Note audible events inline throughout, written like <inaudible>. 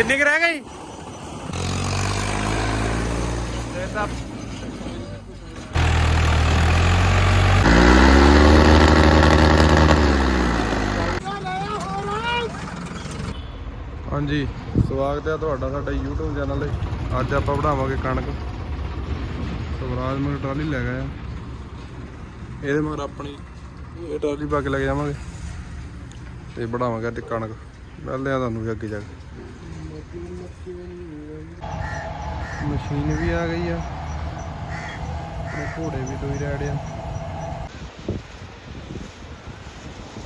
ਕਿੰਨੀ ਕੁ ਰਹਿ ਗਈ ਇਹ ਤਾਂ ਹਾਂਜੀ, ਸਵਾਗਤ ਹੈ ਤੁਹਾਡਾ ਸਾਡਾ YouTube ਚੈਨਲ ਤੇ। ਅੱਜ ਆਪਾਂ ਬਣਾਵਾਂਗੇ ਕਣਕ। ਸਵਰਾਜ ਮਗਰ ਟਰਾਲੀ ਲੈ ਗਏ ਆ। ਇਹਦੇ ਮਗਰ ਆਪਣੀ ਇਹ ਟਰਾਲੀ ਪਾ ਕੇ ਲੈ ਕੇ ਜਾਵਾਂਗੇ। ਤੇ ਬਣਾਵਾਂਗੇ ਅੱਜ ਕਣਕ। ਮਿਲਦੇ ਆ ਤੁਹਾਨੂੰ ਵੀ ਅੱਗੇ ਜਾ ਕੇ। ਮਸ਼ੀਨ ਵੀ ਆ ਗਈ ਆ। ਤੇ ਘੋੜੇ ਵੀ ਦੋਈ ਰੈਡ ਆ।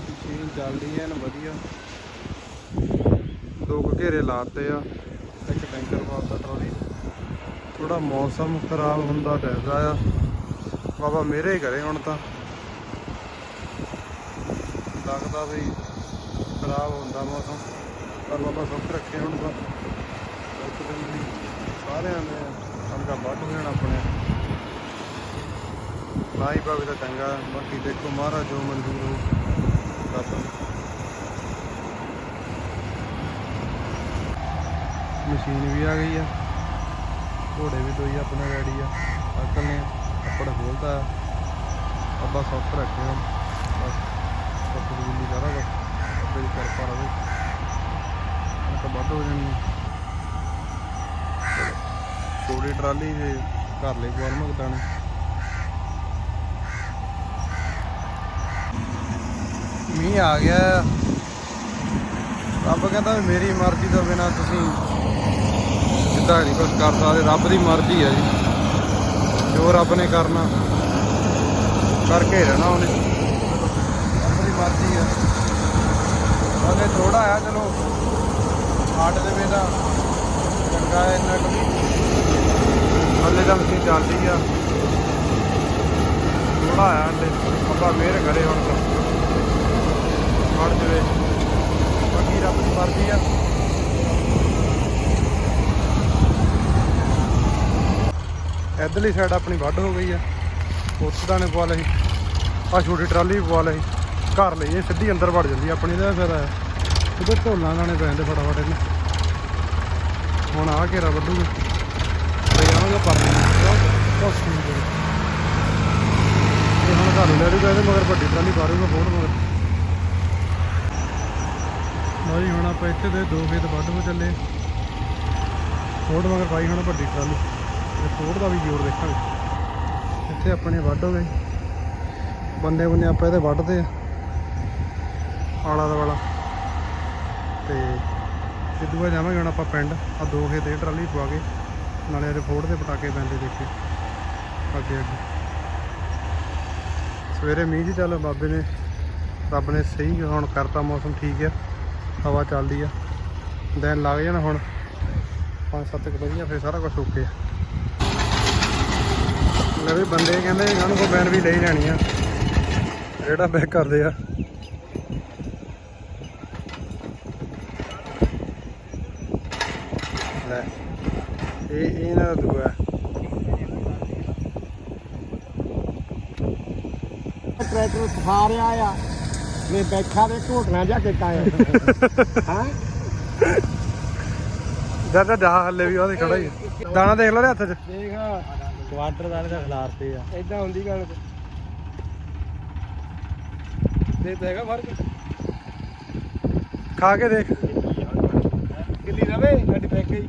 ਮਸ਼ੀਨ ਚੱਲਦੀ ਐਨ ਵਧੀਆ। ਦੋ ਕੁ ਘੇਰੇ ਲਾਤੇ ਆ। ਇੱਕ ਟੈਂਕਰ ਪਾਤਾ ਟਰਾਲੀ ਥੋੜਾ ਮੌਸਮ ਖਰਾਬ ਹੁੰਦਾ ਰਹਿੰਦਾ ਆ। ਬਾਬਾ ਮੇਰੇ ਘਰੇ ਹੁਣ ਤਾਂ। ਲੱਗਦਾ ਵੀ ਖਰਾਬ ਹੁੰਦਾ ਮੌਸਮ। ਪਰ ਬਾਬਾ ਸੁੱਖ ਰੱਖੇ ਹੁਣ ਬਸ ਇੱਕ ਦਿਨ ਵੀ ਸਾਰਿਆਂ ਨੇ ਕਣਕਾਂ ਵੱਢ ਹੋ ਜਾਣਾ ਆਪਣੇ। ਨਾ ਹੀ ਭਾਵੇਂ ਤਾਂ ਚੰਗਾ, ਬਾਕੀ ਦੇਖੋ ਮਹਾਰਾਜ ਜੋ ਮਨਜ਼ੂਰ ਹੋ ਕਰ ਮਸ਼ੀਨ ਵੀ ਆ ਗਈ ਆ। ਘੋੜੇ ਵੀ ਦੋਈ ਆਪਣੇ ਰੈਡੀ ਆ। ਅਕਲ ਨੇ ਕੱਪੜਾ ਖੋਲਦਾ ਆ ਅੱਬਾ ਸੌਖ ਰੱਖੇ ਹੁਣ। ਬਸ ਸਭ ਗੁੱਲੀ ਸਾਰਾ ਕੁਛ ਅੱਬੇ ਦੀ ਕਿਰਪਾ ਰਵੇ। ਤਾਂ ਵੱਧ ਹੋ ਜਾਣੀ ਆ। ਚਲੋ, ਟਰਾਲੀ ਦੇ ਘਰ ਲਈ ਕੋਲ ਮਗਦਾਣੇ ਮੀਂਹ ਆ ਗਿਆ। ਰੱਬ ਕਹਿੰਦਾ ਮੇਰੀ ਮਰਜ਼ੀ ਤੋਂ ਬਿਨਾ ਤੁਸੀਂ ਜਿੱਦਾਂ ਨਹੀਂ ਕੁਝ ਕਰ ਸਕਦੇ ਰੱਬ ਦੀ ਮਰਜ਼ੀ ਹੈ ਜੀ। ਜੋ ਰੱਬ ਨੇ ਕਰਨਾ ਕਰਕੇ ਰਹਿਣਾ ਉਹਨੇ। ਰੱਬ ਦੀ ਮਰਜ਼ੀ ਆ। ਉਹਨੇ ਥੋੜਾ ਆ ਚਲੋ। ਹਾਟ ਦੇ ਵੇ ਦਾ ਚੰਗਾ ਹੈ ਇੰਨਾ ਕੁ। ਵੀ ਹੱਲੇ ਤਾਂ ਮਸ਼ੀਨ ਚੱਲਦੀ ਆ। ਥੋੜਾ ਆਇਆ ਹੱਲੇ ਅੱਬਾ ਮਿਹਰ ਕਰੇ ਹੁਣ ਤਾਂ। ਹਟ ਜਵੇ ਬਾਕੀ ਰੱਬ ਦੀ ਮਰਜ਼ੀ ਆ। ਇਧਰਲੀ ਸਾਈਡ ਆਪਣੀ ਵੱਢ ਹੋ ਗਈ ਆ। ਉੱਥੇ ਨੇ ਪਵਾ ਲਈ। ਆ ਛੋਟੀ ਟਰਾਲੀ ਵੀ ਪਵਾ ਲਈ। ਘਰ ਲਈ ਇਹ ਸਿੱਧੀ ਅੰਦਰ ਵੜ ਜਾਂਦੀ ਆਪਣੀ ਦਾ ਫਿਰ ਉਧਰ ਢੋਲਾਂ ਲਾਣੇ ਪੈ ਜਾਂਦੇ ਫਟਾਫਟ ਇਹਨੂੰ। ਹੁਣ ਆ ਘੇਰਾ ਵੱਢੂਗੇ। ਤੇ ਆਵਾਂਗੇ ਪਰ ਬਸ ਇਹ ਹੁਣ ਘਰ ਲੈ ਜੂਗਾ ਇਹਦੇ ਮਗਰ ਵੱਡੀ ਟਰਾਲੀ ਪਾਰੂਗਾ ਬਹੁਤ ਮਗਰ। ਲਓ ਹੁਣ ਆਪਾਂ ਇੱਥੇ ਦੇ ਦੋ ਖੇਤ ਵੱਢ ਹੋ ਚੱਲੇ। ਫੋੜ ਮਗਰ ਪਾਈ ਹੁਣ ਵੱਡੀ ਟਰਾਲੀ। ਤੇ ਫੋੜ ਦਾ ਵੀ ਜ਼ੋਰ ਦੇਖਾਂਗੇ। ਇੱਥੇ ਆਪਣੇ ਵੱਢ ਹੋ ਗਏ। ਬੰਦੇ ਬੰਦੇ ਆਪਾਂ ਇਹਦੇ ਵੱਢਦੇ ਆ। ਆਲਾ ਦਾ ਵਾਲਾ ਤੇ ਸਿੱਧੂ ਬਾਅਦ ਜਾਵਾਂਗੇ ਹੁਣ ਆਪਾਂ ਪਿੰਡ। ਆ ਦੋ ਖੇਤ ਇਹ ਟਰਾਲੀ ਪਵਾ ਕੇ, ਨਾਲੇ ਇਹਦੇ ਫੋੜ ਦੇ ਪਟਾਕੇ ਪੈਂਦੇ ਦੇਖੇ। ਅੱਗੇ ਅੱਗੇ। ਸਵੇਰੇ ਮੀਂਹ ਜੀ ਚੱਲ, ਬਾਬੇ ਨੇ, ਰੱਬ ਨੇ ਸਹੀ ਹੁਣ ਕਰਤਾ ਮੌਸਮ ਠੀਕ ਆ, ਹਵਾ ਚੱਲਦੀ ਆ। ਦਿਨ ਲੱਗ ਜਾਣਾ ਹੁਣ 5-7 ਕੁ ਵਧੀਆ ਫਿਰ ਸਾਰਾ ਕੁਝ ਓਕੇ ਆ। ਲੈ ਵੀ ਬੰਦੇ ਕਹਿੰਦੇ ਇਹਨਾਂ ਕੋ ਬੈਨ ਵੀ ਲੈ ਲੈਣੀ ਆ। ਜਿਹੜਾ ਬੈਕ ਕਰਦੇ ਆ। ਲੈ। ਇਹ ਇਹ ਇਹਨਾਂ ਦਾ ਦੂਆ। ਟਰੈਕਟਰ ਫਸਾ ਰਿਹਾ ਆ। ਵੇ ਬੈਠਾ ਦੇ ਘੋਟਣਾ ਜਾ ਕੇ ਕਾਇਆ। <laughs> ਹਾਂ? ਦਾਦਾ ਜਾ ਹੱਲੇ ਵੀ ਉਹਦੇ ਖੜਾ ਹੀ ਆ। ਦਾਣਾ ਦੇਖ ਲਓ ਹੱਥ 'ਚ। ਦੇਖ। ਕੁਆਟਰ ਦਾਣੇ ਦਾ ਖਿਲਾਰਤੇ ਆ। ਐਦਾਂ ਹੁੰਦੀ ਗੱਲ ਦੇ ਤਾਂ ਹੈਗਾ ਫ਼ਰਕ। ਖਾ ਕੇ ਦੇਖ। ਗਿੱਲੀ ਰਵੇ, ਸਾਡੀ ਬੈਕ ਗਈ।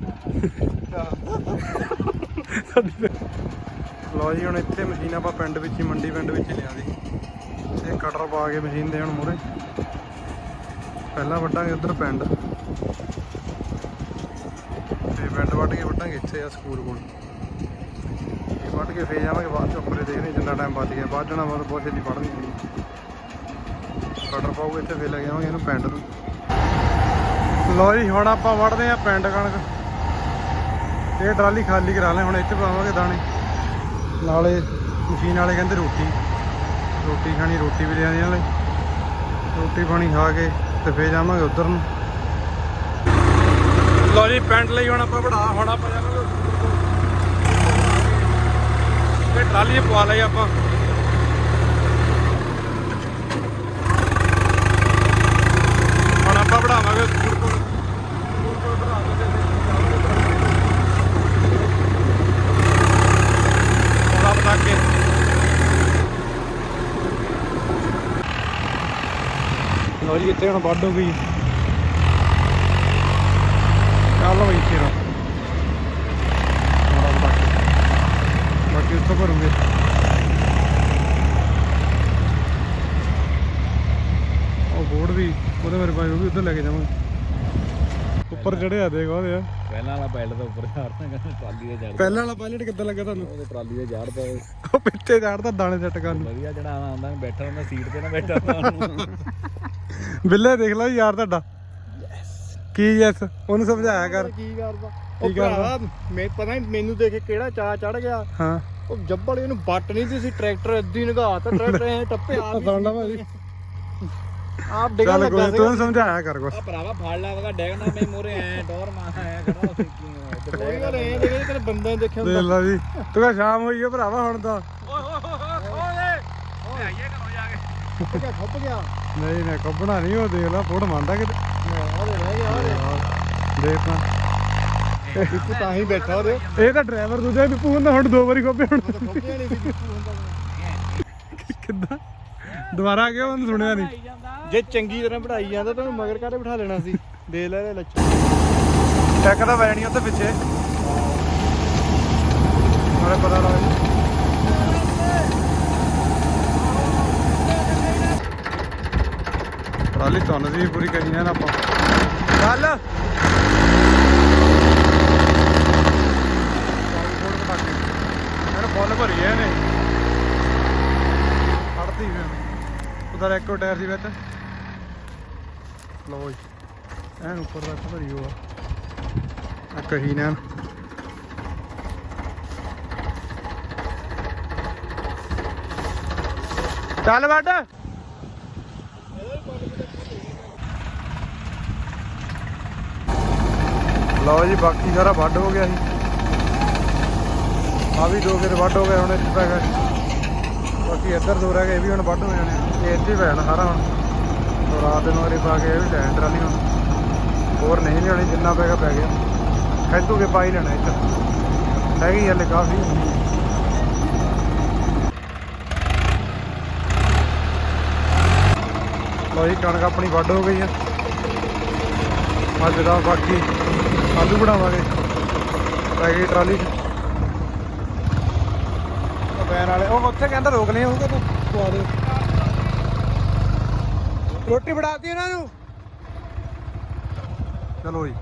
ਲਓ ਜੀ, ਹੁਣ ਇੱਥੇ ਮਸ਼ੀਨ ਆਪਾਂ ਪਿੰਡ ਵਿੱਚ ਹੀ, ਮੰਡੀ ਪਿੰਡ ਵਿੱਚ ਹੀ ਲਿਆ ਦੀ ਤੇ ਕਟਰ ਪਾ ਕੇ ਮਸ਼ੀਨ ਦੇ ਹੁਣ ਮੂਰੇ ਪਹਿਲਾਂ ਵੱਢਾਂਗੇ ਉਧਰ ਪਿੰਡ। ਤੇ ਪਿੰਡ ਵੱਢ ਕੇ ਵੱਢਾਂਗੇ ਇੱਥੇ ਆ ਸਕੂਲ ਕੋਲ। ਵੱਢ ਕੇ ਫੇਰ ਜਾਵਾਂਗੇ, ਬਾਅਦ ਚ ਉੱਪਰੇ ਦੇਖਦੇ ਜਿੰਨਾ ਟਾਈਮ ਬਚ ਗਿਆ। ਬਾਅਦ ਜਣਾ ਬਹੁਤ ਬਹੁਤ ਛੇਤੀ ਪੜ੍ਹਨੀ ਕਟਰ ਪਾਉਗੇ ਇੱਥੇ ਫੇਰ ਲੈ ਕੇ ਆਵਾਂਗੇ ਇਹਨੂੰ ਪਿੰਡ ਨੂੰ। ਲਓ ਜੀ, ਹੁਣ ਆਪਾਂ ਵੜਦੇ ਆ ਪਿੰਡ ਕਣਕ। ਇਹ ਟਰਾਲੀ ਖਾਲੀ ਕਰਾ ਲੈ, ਹੁਣ ਇੱਥੇ ਪਾਵਾਂਗੇ ਦਾਣੇ। ਨਾਲੇ ਮਸ਼ੀਨ ਵਾਲੇ ਕਹਿੰਦੇ ਰੋਟੀ। ਰੋਟੀ ਖਾਣੀ, ਰੋਟੀ ਵੀ ਲਿਆਣੀ ਨਾਲੇ। ਰੋਟੀ ਪਾਣੀ ਖਾ ਕੇ ਤੇ ਫੇਰ ਜਾਵਾਂਗੇ ਉਧਰ ਨੂੰ। ਲਓ ਜੀ, ਪਿੰਡ ਲਈ ਹੁਣ ਆਪਾਂ ਵੜਾ, ਹੁਣ ਆਪਾਂ ਜਾਵਾਂਗੇ ਤੇ ਟਰਾਲੀ ਪਵਾ ਲਈ ਆਪਾਂ ਹੁਣ ਆਪਾਂ ਬਣਾਵਾਂਗੇ ਸਕੂਲ ਕੋਲ ਸਕੂਲ ਕੋਲ ਬਣਾ ਕੇ ਤੇ ਲਓ ਜੀ, ਇੱਥੇ ਹੁਣ ਵੱਢ ਹੋ ਗਈ। ਚੱਲ ਬਈ ਫਿਰ ਥੋੜਾ ਬਾਕੀ। ਉੱਥੋਂ ਭਰੂਗੇ। ਉਹ ਬੋਰਡ ਵੀ, ਉਹਦੇ ਮੇਰੇ ਪਾਸ ਉਹ ਵੀ ਉੱਧਰ ਲੈ ਕੇ ਜਾਵਾਂਗੇ। ਉੱਪਰ ਚੜਿਆ ਦੇਖ ਉਹਦੇ ਆ। ਪਹਿਲਾਂ ਵਾਲਾ ਪੈਲ ਤੋਂ ਉੱਪਰ ਚੜਦਾ ਕਹਿੰਦਾ ਟਰਾਲੀ ਦੇ ਚੜ ਪਹਿਲਾਂ ਵਾਲਾ ਪਾਇਲਟ ਕਿੱਦਾਂ ਲੱਗਾ ਤੁਹਾਨੂੰ? ਉਹਦੇ ਟਰਾਲੀ ਦੇ ਚੜਦਾ ਉਹ। ਪਿੱਛੇ ਚੜਦਾ ਦਾਣੇ ਸੱਟ ਕਰਨ ਵਧੀਆ ਚੜਾਣਾ ਆਉਂਦਾ ਬੈਠਾ ਹੁੰਦਾ ਸੀਟ ਤੇ ਨਾ ਬੈਠਾ ਹੁੰਦਾ ਉਹਨੂੰ। ਬਿੱਲੇ ਦੇਖ ਲਓ ਯਾਰ ਤੁਹਾਡਾ। ਕੀ ਯੈਸ ਉਹਨੂੰ ਸਮਝਾਇਆ ਕਰ। ਕੀ ਕਰਦਾ? ਉਹ? ਭਰਾਵਾ ਮੈਂ ਪਤਾ ਨਹੀਂ ਮੈਨੂੰ ਦੇਖ ਕੇ ਕਿਹੜਾ ਚਾ ਚੜ ਗਿਆ। ਹਾਂ। ਉਹ ਜੱਬਲ ਇਹਨੂੰ ਬੱਟ ਨਹੀਂ ਸੀ ਟਰੈਕਟਰ ਅੱਧੀ ਨਗਾਤਾ ਟਰੈਕਟਰ ਐ ਟੱਪਿਆ ਸੁਣਦਾ ਭਾਜੀ। ਆਪ ਡਿੱਗਣ ਚੱਲ ਲੱਗਾ ਕੋਈ ਸੀ ਤੂੰ ਸਮਝਾਇਆ ਕਰ ਕੁਛ। ਆ ਭਰਾਵਾ ਫੜ ਲਾ ਵਗਾ ਡੈਗਣਾ ਮੈਂ ਮੋਰੇ ਐ ਡੋਰ ਮਾਰ ਆਇਆ ਉੱਥੇ ਕੀ ਕੋਈ ਗੱਲ ਐ ਦੇਖੇ ਤੇਰੇ ਬੰਦੇ ਨੇ ਦੇਖਿਆ ਦੇਖ ਲਾ ਜੀ ਤੂੰ ਕਹ ਸ਼ਾਮ ਹੋਈ ਹੈ ਭਰਾਵਾ ਹੁਣ ਤਾਂ। ਖੁੱਪ ਗਿਆ ਖੁੱਪ ਗਿਆ? ਨਹੀਂ ਨਹੀਂ ਕੱਬਣਾ ਨਹੀਂ ਉਹ ਦੇਖ ਲਾ ਫੋਟ ਮੰਨਦਾ ਕਿਤੇ। ਉਹਦੇ ਰਹਿ ਗਿਆ ਉਹਦੇ ਦੇਖ ਤਾਂ ਬਿੱਪੂ ਤਾਂ ਹੀ ਬੈਠਾ ਉਹਦੇ। ਇਹ ਤਾਂ ਡਰਾਈਵਰ ਦੂਜਾ ਵੀ ਪੂੰਦਾ ਹੁਣ ਦੋ ਵਾਰੀ ਖੋਪੇ ਹੁਣ। ਖੁੱਪ ਬਿੱਪੂ ਹੁੰਦਾ ਕਿੱਦਾਂ? ਦੁਬਾਰਾ ਗਿਆ ਉਹਨੂੰ ਸੁਣਿਆ ਨਹੀਂ। ਜੇ ਚੰਗੀ ਤਰ੍ਹਾਂ ਪੜਾਈ ਜਾਂਦਾ ਤਾਂ ਉਹਨੂੰ ਮਗਰ ਕਾਹਦੇ ਬਿਠਾ ਲੈਣਾ ਸੀ? ਦੇ ਲੈ ਇਹਦੇ ਲੱਛਣ। ਟੈਕ ਤਾਂ ਵੈਣੀ ਉੱਥੇ ਪਿੱਛੇ। ਨਾਲੇ ਪਤਾ ਲੱਗ ਟਰਾਲੀ ਤੁੰਨ ਸੀ ਪੂਰੀ ਕਰੀ ਨਾ ਆਪਾਂ। ਚੱਲ ਮੈਨੂੰ ਫੁੱਲ ਭਰੀ ਐ ਨੇ ਫੜਦੀ ਫਿਰ ਟਾਇਰ ਸੀ ਵਿੱਚ ਲਓ ਜੀ। ਐਨ ਉੱਪਰ ਤੱਕ ਭਰੀ ਹੋਆ ਆ। ਕਹੀ ਨਾ। ਚੱਲ ਵੱਡ ਲਓ ਜੀ, ਬਾਕੀ ਸਾਰਾ ਵੱਡ ਹੋ ਗਿਆ ਸੀ। ਆ ਵੀ ਦੋ ਫਿਰ ਵੱਡ ਹੋ ਗਏ ਹੁਣ ਇੱਥੇ ਪੈ ਬਾਕੀ ਇੱਧਰ ਦੋ ਰਹਿ ਗਏ ਇਹ ਵੀ ਹੁਣ ਵੱਢ ਹੋ ਜਾਣੇ ਆ। ਇਹ ਇੱਥੇ ਹੀ ਪੈ ਜਾਣਾ ਸਾਰਾ ਹੁਣ। ਤੋਂ ਰਾਤ ਨੂੰ ਵਾਰੀ ਪਾ ਕੇ ਇਹ ਵੀ ਲੈਣ ਟਰਾਲੀ ਹੁਣ। ਹੋਰ ਨਹੀਂ ਲਿਆਉਣੀ, ਜਿੰਨਾ ਪੈਗਾ ਪੈ ਗਿਆ। ਖੈਦੂ ਕੇ ਪਾਈ ਲੈਣਾ ਇੱਥੇ ਹੈਗੀ ਹਲੇ ਕਾਫੀ। ਲਓ ਕਣਕ ਆਪਣੀ ਵੱਢ ਹੋ ਗਈ ਆ। ਅੱਜ ਦਾ ਬਾਕੀ ਆਲੂ ਬਣਾਵਾਂਗੇ। ਪੈ ਗਈ ਟਰਾਲੀ 'ਚ। ਉਹ ਵਾਲੇ। ਉਹ ਉੱਥੇ ਕਹਿੰਦਾ ਰੋਕ ਲਈ ਹੋਊਗਾ ਤੂੰ ਪਵਾ ਦੇ। ਰੋਟੀ ਫੜਾਤੀ ਇਹਨਾਂ ਨੂੰ। ਚਲੋ ਜੀ।